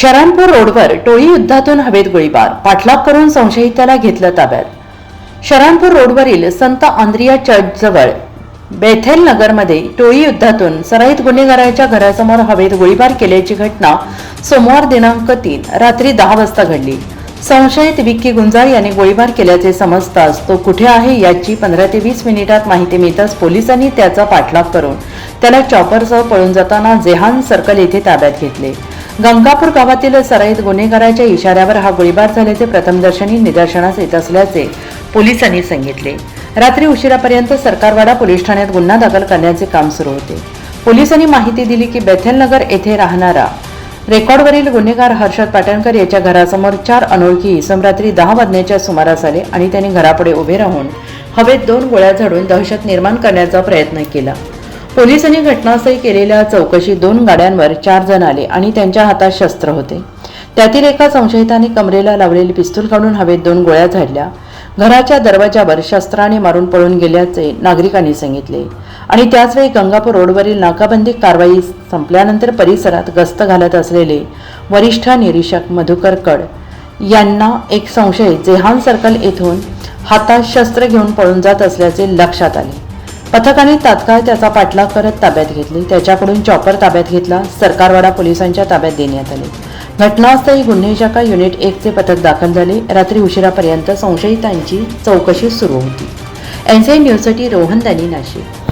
शरणपूर रोडवर टोळी युद्धातून हवेत गोळीबार. पाठलाग करून संशयिताला घेतलं ताब्यात. शरणपूर रोडवरील संत आंद्रिया चर्चजवळ बेथेल नगरमध्ये टोळी युद्धातून सराईत गुन्हेगाराच्या घरासमोर हवेत गोळीबार केल्याची घटना सोमवार दिनांक तीन रात्री दहा वाजता घडली. संशयित विक्की गुंजाळ यांनी गोळीबार केल्याचे समजताच तो कुठे आहे याची पंधरा ते वीस मिनिटात माहिती मिळताच पोलिसांनी त्याचा पाठलाग करून त्याला चॉपरसह पळून जाताना जेहान सर्कल येथे ताब्यात घेतले. गंगापूर गावातील सराईत गुन्हेगाराच्या इशाऱ्यावर हा गोळीबार झाल्याचे प्रथमदर्शनी निदर्शनास येत असल्याचे पोलिसांनी सांगितले. रात्री उशिरापर्यंत सरकारवाडा पोलीस ठाण्यात गुन्हा दाखल करण्याचे काम सुरू होते. पोलिसांनी माहिती दिली की बेथेलनगर येथे राहणारा रेकॉर्डवरील गुन्हेगार हर्षद पाटणकर याच्या घरासमोर चार अनोळखी इसम रात्री दहा वाजण्याच्या सुमारास आले आणि त्यांनी घरापुढे उभे राहून हवेत दोन गोळ्या झाडून दहशत निर्माण करण्याचा प्रयत्न केला. पोलिसांनी घटनास्थळी केलेल्या चौकशीत दोन गाड्यांवर चार जण आले आणि त्यांच्या हातात शस्त्र होते. त्यातील एका संशयिताने कमरेला लावलेली पिस्तूल काढून हवेत दोन गोळ्या झाडल्या. घराच्या दरवाजावर शस्त्राने मारून पळून गेल्याचे नागरिकांनी सांगितले. आणि त्याचवेळी गंगापूर रोडवरील नाकाबंदी कारवाई संपल्यानंतर परिसरात गस्त घालत असलेले वरिष्ठ निरीक्षक मधुकर कड यांना एक संशय जेहान सर्कल येथून हातात शस्त्र घेऊन पळून जात असल्याचे लक्षात आले. पथकाने तात्काळ त्याचा पाठलाग करत ताब्यात घेतली. त्याच्याकडून चॉपर ताब्यात घेतला. सरकारवाडा पोलिसांच्या ताब्यात देण्यात आले. घटनास्थळी गुन्हे शाखा युनिट एकचे पथक दाखल झाले रात्री उशिरापर्यंत संशयितांची चौकशी सुरू होती. एनसीआय न्यूजसाठी रोहन दानी नाशिक.